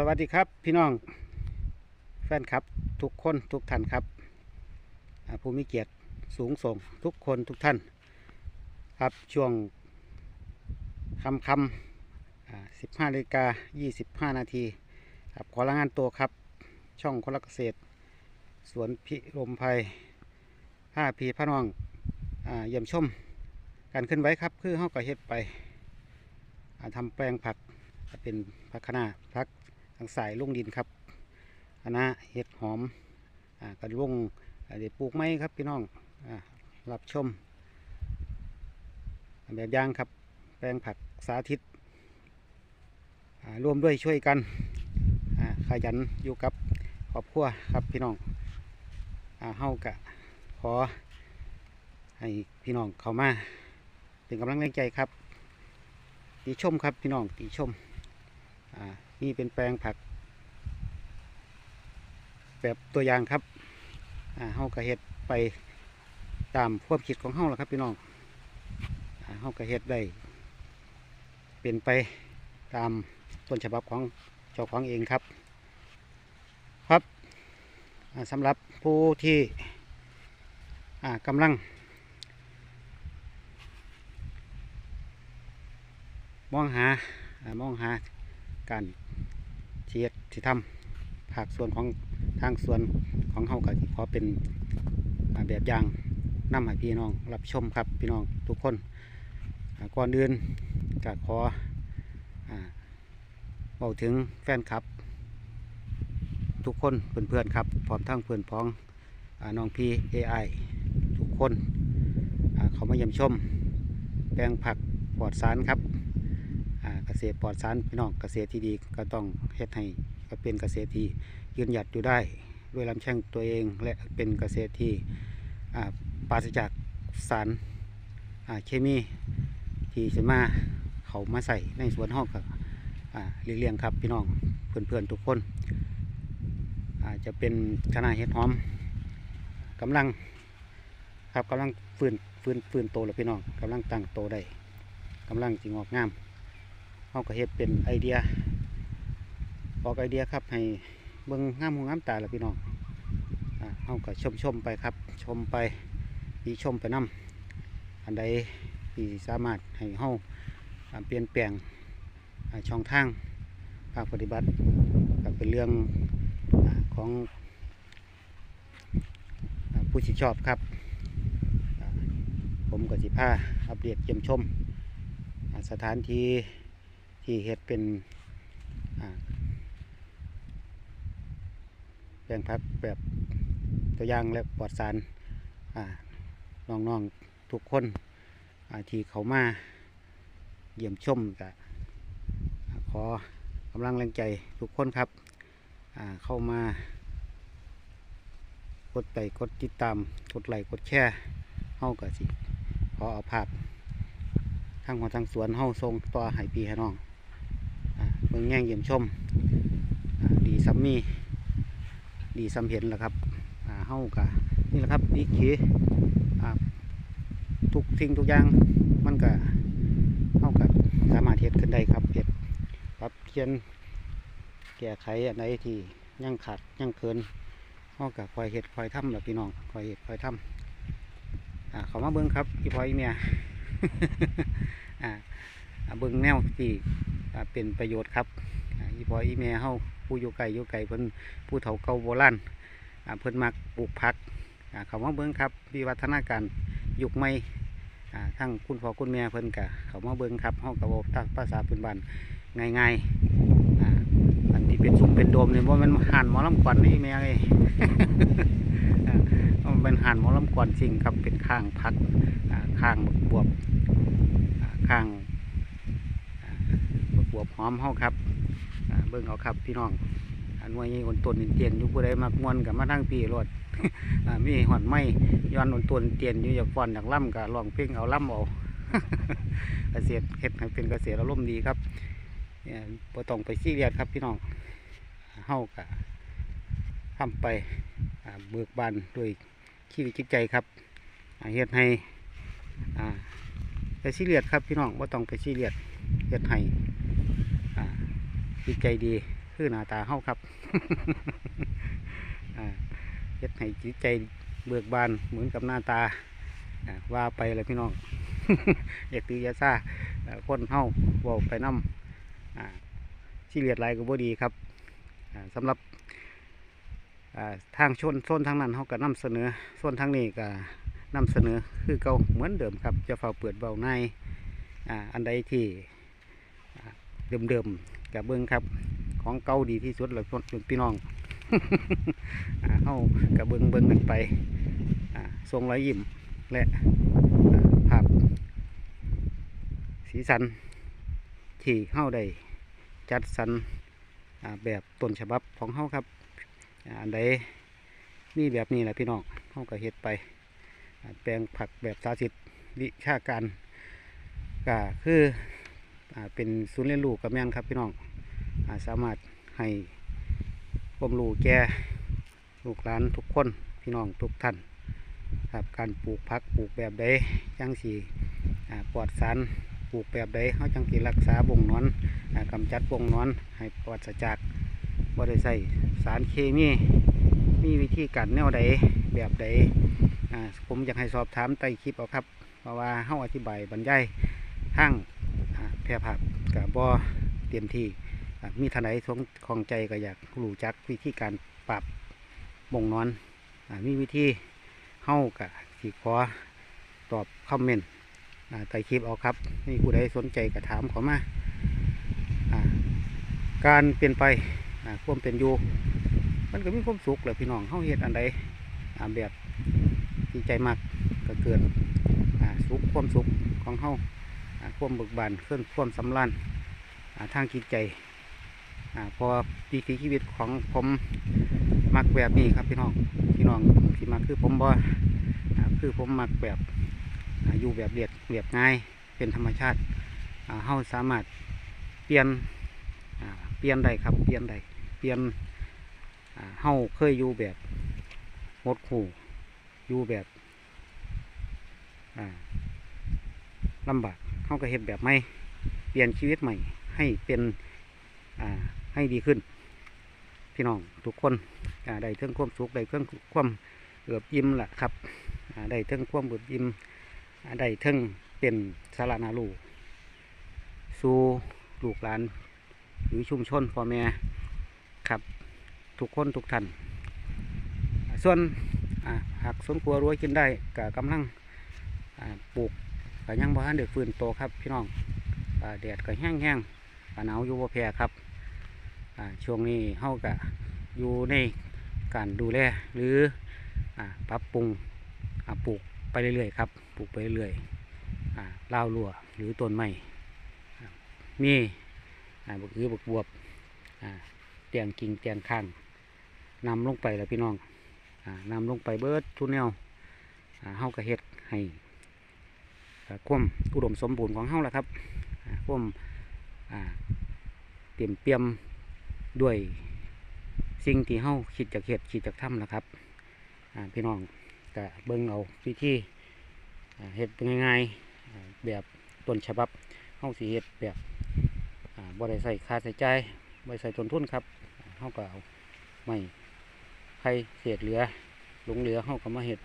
สวัสดีครับพี่น้องแฟนครับทุกคนทุกท่านครับอ่าผู้มีเกียรติสูงส่งทุกคนทุกท่าน ครับช่วงคำคำสิบห้านาฬิกายี่สิบห้านาทีครับขอรายงานตัวครับ ช่องคนรักเกษตร สวนพิรมภัยผ้าพีพระน้องอเยี่ยมชม การขึ้นไหวครับ คือเฮาก็เฮ็ดไปอ่าทำแปลงผักเป็นผักคะน้าผัก ทางสายลงดินครับคณะเห็ดหอมอ่ากระลงอ่าเดี๋ยวปลูกไม้ครับพี่น้องอารับชม แบบย่างครับ แปลงผักสาธิตอ่าร่วมด้วยช่วยกันอ่าขยันอยู่กับครอบครัวครับพี่น้องอ่าเฮากะขอให้พี่น้องเข้ามาเป็นกำลังแรงใจครับตีชมครับพี่น้องตีชมอ่า นี่เป็นแปลงผัก แบบตัวอย่างครับอ่าเฮากระเฮ็ดไปตามความคิดของเฮาแหละครับพี่น้องอ่าเฮากระเฮ็ดได้เป็นไปตามต้นฉบับของเจ้าของเองครับ ครับสำหรับผู้ที่กำลัง มองหาอ่ามองหาการ เชียดที่ทำภาคส่วนของทางส่วนของเฮาก็สิขอเป็นแบบอย่างนำให้พี่น้องรับชมครับพี่น้องทุกคนก่อนอื่นก็ขออ่าบอกถึงแฟนคลับ ทุกคนเพื่อนๆครับพร้อมทั้งเพื่อนพ้องอน้องพีเอไอทุกคนเขามาเยี่ยมชม แปลงผักปลอดสารครับ เกษตรปลอดสารพี่น้องเกษตรที่ดีก็ต้องเฮ็ดให้ก็เป็นเกษตรที่ยืนหยัดอยู่ได้ ด้วยลำแช่งตัวเองและเป็นเกษตรที่ปราศจากสารเคมีที่จะมาเขามาใส่ในสวนห้องกับอ่เลี้ยงครับพี่น้องเพื่อนๆทุกคนอาจจะเป็นคณะเห็ดหอมกำลังครับกำลังฟื้นฟื้นฟื้นโตแล้วพี่น้องกำลังตั้งโตได้กำลังจิงออกงาม เขาก็เฮ็ดเป็นไอเดียออกไอเดียครับให้เบิ่งงามหูงามตาละพี่น้องอ่าเขาก็ชมชมไปครับ ชมไปมีชมไปนํอันใดที่สามารถให้เฮาอ่าเปลี่ยนแปลงช่องทางภาคปฏิบัติก็เป็นเรื่องอของผู้ที่ชอบครับ ผมก็สิพาอัปเดตเยี่ยมชม สถานที่ ที่เฮ็ดเป็นแปลงพักแบบตัวอย่างและปลอดสารน้องๆทุกคนที่เขามาเยี่ยมชมก็ขอกำลังแรงใจทุกคนครับเข้ามากดไลค์กดติดตามกดไลค์กดแชร์เฮาก็สิขอเอาภาพทางของทางสวนเฮาทรงต่อให้พี่ให้น้อง เบิ่งแง่งเยี่ยมชม ดีซ้ำมีดีซ้ำเห็นแหละครับเฮากะนี่แหละครับนี่คือทุกสิ่งทุกอย่างมันก็เฮากะสามารถเฮ็ดขึ้นได้ครับเฮ็ดปรับเพียนแก้ไขอันไหนที่ยังขาดยังเกินเฮากะคอยเฮ็ดคอยทำแหละพี่น้องคอยเฮ็ดคอยทำอ่าเขามาเบิ่งครับอีพอยเมียอ่าอ่า เบิ่งแนวที่เป็นประโยชน์ครับอีพออีแม่เฮาผู้อยู่ไกลอยู่ไกลเพิ่นผู้เฒ่าเก่าโบราณเพิ่นมักปลูกผักอ่าเขามาเบิ่งครับวิวัฒนาการยุคใหม่ทั้งคุณพ่อคุณแม่เพิ่นกะเขามาเบิ่งครับเฮาก็เว้าตามภาษาพื้นบ้านง่ายๆอ่าอันที่เป็นซุ้มเป็นโดมเนี่บ่แม่นห่านหมอลำกวนนี่แม่เอ้ยมันเป็นห่านหมอลำกวนจริงครับเป็นข้างพักข้างบวบข้าง วบหอมเฮาครับเบิ่งเอาครับพี่น้องอันวยคนต้นเตียนอยู่ผู้ใดมักมวนกับมาทั้งพี่รถอ่ามีหอนไม้ย้อนคนต้นเตียนอยู่อย่ากฟ้อนอยากล่ำกับร้องเพลงเอาล่ำเอาเกษตรเฮ็ดให้เป็นเกษตรอารมณ์ดีครับเนี่ยต้องไปซีเรียสครับพี่น้องเฮากะทำไปเบิกบานด้วยชีวิตจิตใจครับเฮ็ดให้ไปซีเรียสครับพี่น้องว่าต้องไปซีเรียสเฮ็ดให้ จิตใจดีคือหน้าตาเฮาครับอ่าเฮ็ดให้จิตใจเบิกบานเหมือนกับหน้าตาอ่าว่าไปเลยพี่น้อง อยากตือยาซ่าคนเฮาเว้าไปนํอ่าที่เลียดไรก็บ่ดีครับอ่าสำหรับอ่าทางชนโซนทางนั้นเฮาก็นํเสนอโซนทางนี้ก็นํเสนอคือเก่าเหมือนเดิมครับ จะเฝ้าเปิดเบาในอ่าอันใดที่เดิมๆ กับเบิ้งครับ ของเก่าดีที่สุดเลยพี่น้องอ่าเฮากับเบิ้งเบิ้งกันไปทรงรอยยิ้มและภาพสีสัน ที่เฮาได้จัดสรรแบบต้นฉบับของเฮาครับอันใดนี่แบบนี้แหละพี่น้องเฮาก็เฮ็ดไปแปลงผักแบบสาธิตวิชาการก็คือ เป็นศูนย์เรียนรู้กับแม่นครับพี่น้องอาสามารถให้ความรู้แก่ลูกหลานทุกคนพี่น้องทุกท่านครับการปลูกผักปลูกแบบใดจังสี่ปลอดสารปลูกแบบใดเขาจังสีรักษาบ่งนอนอากำจัดบ่งนอน ให้ปลอดจากบ่ได้ใส่สารเคมีมีวิธีการแนวใดแบบใดผมอยากให้สอบถามใต้คลิปเอาครับ เพราะว่าเฮาอธิบายบรรยายทางอ่าแพร่ภาพกับ่เต็มที่มีท่านใดสงของใจก็อยากรู้จักวิธีการปรับบ่งนอนอมีวิธีเฮากะสิขอตอบคอมเมนต์ใต้คลิปเอาครับมีผู้ใดสนใจก็ถามเขามาการเปลี่ยนไปความเป็นอยู่มันก็มีความสุขแหละพี่น้องเฮาเฮ็ดอันใดอ่าแบบดีใจมากก็เกิดสุขความสุขของเฮาอ่า ความเบิกบานเคลื่อนความสำราญอ่าทางจิตใจอพอวิถีชีวิตของผมมักแบบนี้ครับพี่น้องพี่น้องที่มักคือผมบ่อ่าคือผมมักแบบอยู่แบบเรียบเรียบง่ายเป็นธรรมชาติเฮาสามารถเปลี่ยนเปลี่ยนได้ครับเปลี่ยนได้เปลี่ยนเฮาเคยอยู่แบบหดหู่อยู่แบบลำบาก เฮาก็เห็นแบบใหม่เปลี่ยนชีวิตใหม่ ให้เป็นอ่าให้ดีขึ้น พี่น้องทุกคนได้เทิงความสุขได้เทิงความเอือบอิ่มแหละครับได้เทิงความเอือบอิ่มได้เทิงเป็นสารานาลูสู่ลูกหลานหรือชุมชนพ่อแม่ครับทุกคนทุกท่านส่วนหากสวนครัวรวยกินได้ก็กำลังปลูก ก็ยังบ่ทันเดือฟื้นโตครับพี่น้องอแดดก็แห้งแห้งๆอ่าหนาวอยู่บ่แพ้ครับช่วงนี้เฮาก็อยู่ในการดูแลหรือปรับปรุงปลูกไปเรื่อยๆครับปลูกไปเรื่อยๆอ่าลาวลัวหรือต้นไม้อ่มีบักอือบักบวบเตียงกิ่งเตียงข้างนำลงไปแล้วพี่น้องอ่านำลงไปเบิร์ดทุนแนวเฮากะเฮ็ดให้ ความอุดมสมบูรณ์ของเฮาแล้วครับความเตรียมเปียมด้วยสิ่งที่เฮาคิดจากเฮ็ดคิดจากทำนะครับพี่น้องก็เบิ่งเอาวิธีอ่เฮ็ดง่ายๆแบบต้นฉบับเฮาสิเฮ็ดแบบบ่ได้ใส่ค่าใส่ใจายไม่ใส่ต้นทุนครับเขาก็เอาไม่ไข่เศษเหลือหลงเหลือเขาก็มาเห็ด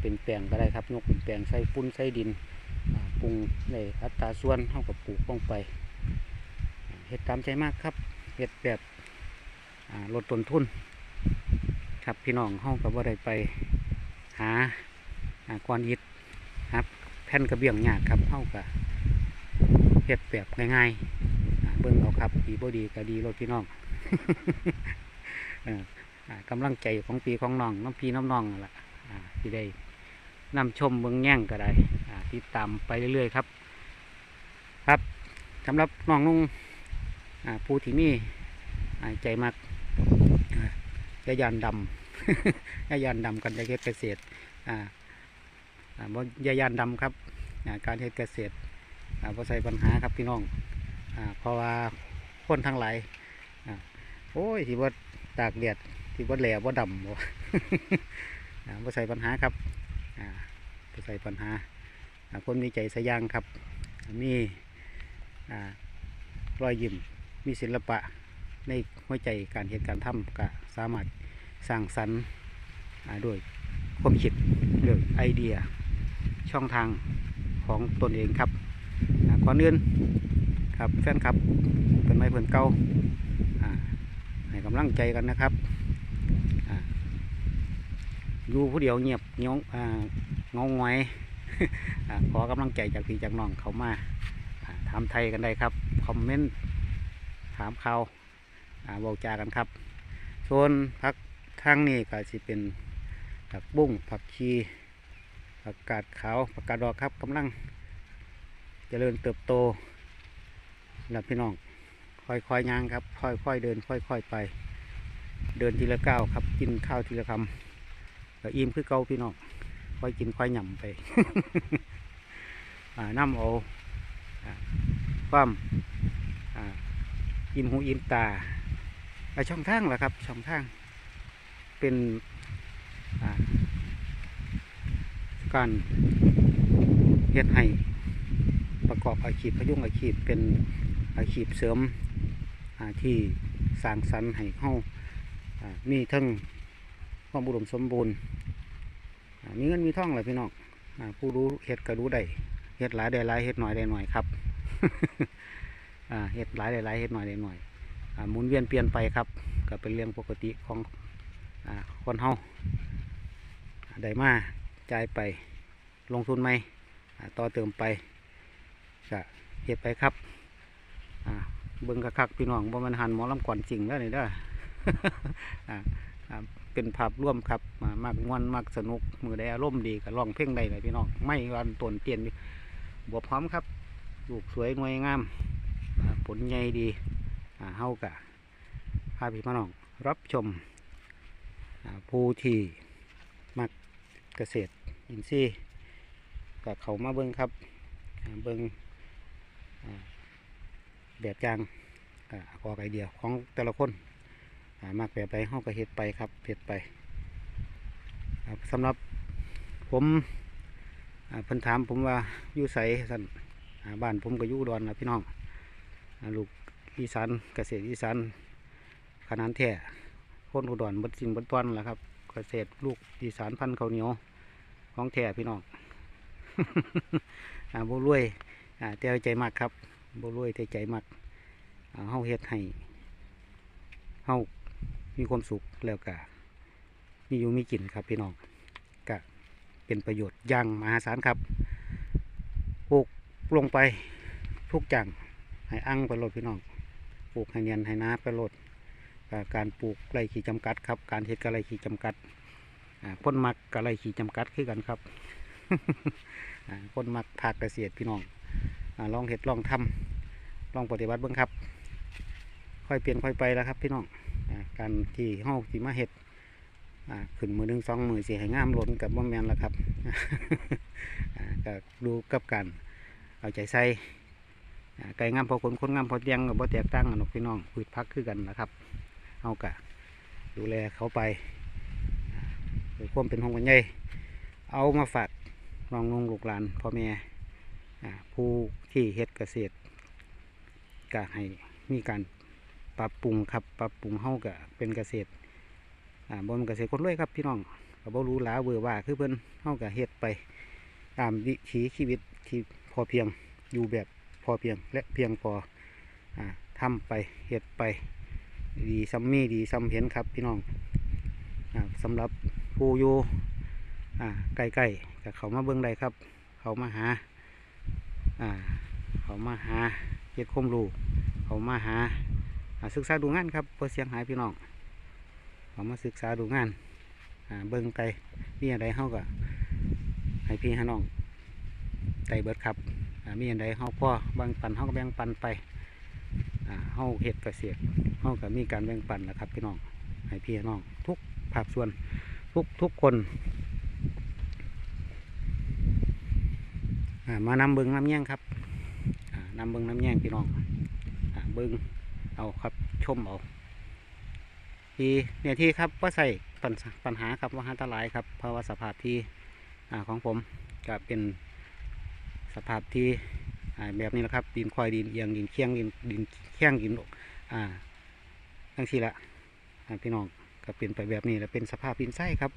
เป็นแปลงก็ได้ครับยกเป็นแปลงใส่ปุ้นใส่ดินปรุงในอัตราส่วนเขาก็ปลูกลงไปเห็ดตามใจมากครับเห็ดแบบลดต้นทุน ครับพี่น้องเขาก็บ่ได้ไปหาอ่านยิดครับแผ่นกระเบียงหยากครับเขาก็เห็ดแบบง่ายๆเบิ่งเอาครับดีบ่ดีก็ดีรถพี่น้องกำลังใจของปีของน้องน้องพี่น้องน้องล่ะ ที่ได้นำชมเบิ่งแย่งก็ได้อ่ติดตามไปเรื่อยๆครับ ครับสำหรับน้องนุ่งผู้ที่มีอ่ใจมักยายานดำยายานดำกันยาเฮ็ดเกษตรอ่าอ่าบ่ยายานดำครับการเฮ็ดเกษตรอ่าบ่ใส่ปัญหาครับพี่น้องอ่าเพราะว่าคนทั้งหลายอ่าโอ้ยที่ว่าตากแดดที่ว่าแหล่ว่าดำบ่ บ่ใส่ปัญหาครับอ่าบ่ใส่ปัญหาคนมีใจสยางครับ มีรอยยิ้มมีศิลปะในหัวใจการเหตุการณ์ทำก็สามารถสร้างสรรค์ด้วยความคิดหรือไอเดียช่องทางของตนเองครับอ่าก่อนอื่นครับแฟนครับเป็นไม่เพื่อนเก่าให้กำลังใจกันนะครับ อยู่ผู้เดียวเงียบเงียงอ่างงอยขอกำลังใจจากพี่จากน้องเขามาถามไทยกันได้ครับ คอมเมนต์ถามเขาอ่าเว้าจากันครับส่วนพักทางนี้ก็สิเป็นผักบุ้งผักชีผักกาดขาวผักกาดดอกครับกำลังเจริญเติบโตแล้วพี่น้องค่อยๆย่างครับ ค่อยๆเดิน ค่อย ๆ ไป เดินทีละก้าวครับ กินข้าวทีละคำ ก็อิ่มคือเก่าพี่น้องค่อยกินค่อยหย่ำไปน้ำเอาความอิ่มหูอิ่มตาอ่าช่องทางแหละครับ ช่องทาง เป็นการเฮ็ดให้ประกอบอาชีพพยุงอาชีพเป็นอาชีพเสริมที่สร้างสรรค์ให้เข้ามีทั้ง ความอุดมสมบูรณ์มีเงินมีทองเลยพี่น้องผู้รู้เฮ็ดก็รู้ได้เฮ็ดหลายได้หลายเฮ็ดหน่อยได้หน่อยครับเฮ็ดหลายได้หลายเฮ็ดหน่อยได้หน่อยหมุนเวียนเปลี่ยนไปครับ ก็เป็นเรื่องปกติของอคนเฮาได้มาจ่ายไปลงทุนไหมต่อเติมไปก็เฮ็ดไปครับเบิ่งกระคักพี่น้องบ่มันหันหมอลำก่อนจริงแล้วนี่เด้ออ่าอ่า เป็นภาพร่วมครับมามากม่วนมากสนุกมือได้อารมณ์ดีก็ร้องเพลงได้เลยพี่น้องไม่วันตนเตียนบวบพร้อมครับลูกสวยงวยงามผลใหญ่ดีเฮากะพาพี่น้องรับชมผู้ที่มักเกษตรอินทรีย์ก็เขามาเบิ้งครับเบิ้งแบบอย่างอ่อไอเดียของแต่ละคน มากแบบใดเฮาก็เฮ็ดไปครับเฮ็ดไปครับสำหรับผมเพิ่นถามผมว่าอยู่ไสสันบ้านผมก็อยู่อุดอนนะพี่น้องลูกอีสานเกษตรอีสานขนาดแท้คนอุดรบดสิ่งเบดตอนแหละครับ เกษตรลูกอีสานพันธุ์ข้าวเหนียวของแท้พี่น้องอ่าบ่รวยอ่าแต่ใจมากครับโบ่รวยแต่ใจมากเฮาเฮ็ดให้เฮา มีความสุขแล้วก็มีอยู่มีกินครับพี่น้องก็เป็นประโยชน์อย่างมหาศาลครับปลูกลงไปทุกจังให้อั้งไปโลดพี่น้องปลูกให้เนียนให้นาไปโลดก็การปลูกไรขีดจำกัดครับ การเฮ็ดกะไรขีดจำกัดอ่าพ้นมักกะไรขีดจำกัดคือกันครับอ่าพ้นมักภาคเกษตรพี่น้องอลองเฮ็ดลองทำลองปฏิบัติเบ้างครับ ค่อยเปลี่ยนค่อยไปแล้วครับพี่น้อง การที่เฮาที่มาเฮ็ดขึ้นมือหนึ่งสองมือสิให้งามล้นกับบ่แมนแล้วครับก็ดูกับการเอาใจใส่ไก่งามพอคนคนงามพอเตียงกับบ่แตกต่างนกพี่น้องพืชพักคือกันนะครับเฮากะดูแลเขาไปอ่าด้วยควมเป็นห่วงเป็นใยเอามาฝากน้องนงลูกหลานพ่อแม่ผู้ที่เฮ็ดเกษตรก็ให้มีการ ปรับปรุงครับปรับปรุงเฮาก็เป็นเกษตรอ่าบนเกษตรคนรวยครับพี่น้องก็บ่รู้หลาเวอร์ว่าคือเพิ่นเฮาก็เฮ็ดไปตามวิถีชีวิตที่พอเพียงอยู่แบบพอเพียงและเพียงพออ่าทำไปเฮ็ดไปดีซ้ำมีดีซ้ำเห็นครับ พี่น้องอ่าสำหรับผู้อยู่อ่าใกล้ๆก็เขามาเบิ่งได้ครับ เขามาหาอ่าเขามาหาเฮ็ดคมรูเขามาหา ศึกษาดูงานครับเพื่อเสียงหายพี่น้องเอามาศึกษาดูงานเบิ่งไปมีอะไรเฮาก็ให้พี่ให้น้องไต่เบิดครับมีอะไรเฮาพ่อแบ่งปันเฮาก็แบ่งปันไปอ่าเฮาเฮ็ดเกษตรเฮาก็มีการแบ่งปันนะครับพี่น้องให้พี่ให้น้องทุกภาคส่วนทุกทุกคนมานำเบิงน้ำแย่งครับอ่านำเบิงน้ำแย่งพี่น้องเบิง เอาครับชมเอาทีเนี่ยที่ครับว่าใส่ปัญหาปัญหาครับว่าหาตะหลายครับเพราะว่าสภาพที่ของผมก็เป็นสภาพที่แบบนี้แหละครับดินควายดินเอียงดินเคียงดินดินเคียงดินอ่าทั้งสี่ละพี่น้องก็เป็นไปแบบนี้แล้วเป็นสภาพดินไส้ครับ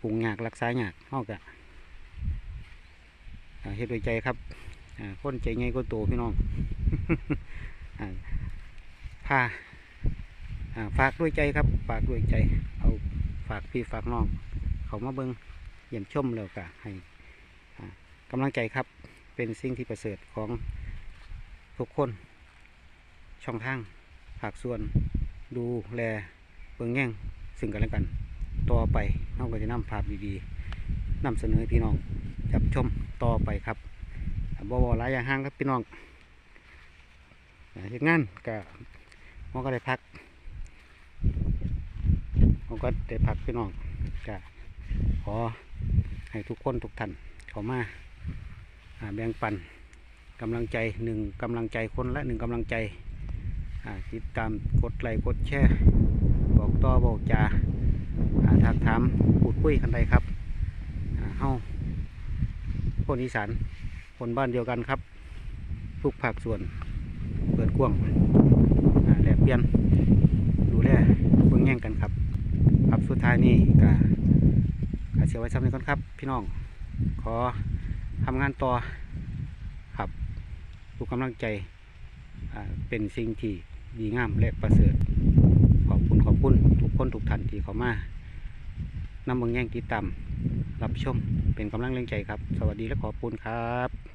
ปรุงยากรักษายากเฮากะอ่าเฮ็ดด้วยใจครับอ่าคนใจใหญ่ก็โตพี่น้อง พาฝากด้วยใจครับ ฝากด้วยใจ เอาฝากพี่ฝากน้อง เขามาเบิงเยี่ยมชมแล้วก็ให้กำลังใจครับ เป็นสิ่งที่ประเสริฐของทุกคน ช่องทางภาคส่วนดูแลเบิงแย่งซึ่งกันและกัน ต่อไปเราก็จะนำภาพดีๆนำเสนอพี่น้องจับชมต่อไปครับบวหลายอย่างห้างครับพี่น้องเฮ็ดงานก็ มันก็ได้พักมันก็ได้พักพี่น้องก็ขอให้ทุกคนทุกท่านเข้ามาแบ่งปันกำลังใจหนึ่งกำลังใจคนละหนึ่งกำลังใจติดตามกดไลค์กดแชร์บอกต่อบอกจา่าทักถามพูดคุยกันได้ครับเฮาคนอีสานคนบ้านเดียวกันครับ ทุกภาคส่วนเปิดกว้าง เปลี่ยนดูแลเบิ่งแย่งกันครับ ครับสุดท้ายนี้ก็กเสียไว้ซ้ำนี้ก่อนครับ พี่น้อง ขอทำงานต่อครับทุกกำลังใจเป็นสิ่งที่ดีงามและประเสริฐ ขอบคุณขอบคุณทุกคนทุกท่านที่เข้ามานำเบิ่งแย่งติดตามรับชมเป็นกำลังแรงใจครับ สวัสดีและขอบคุณครับ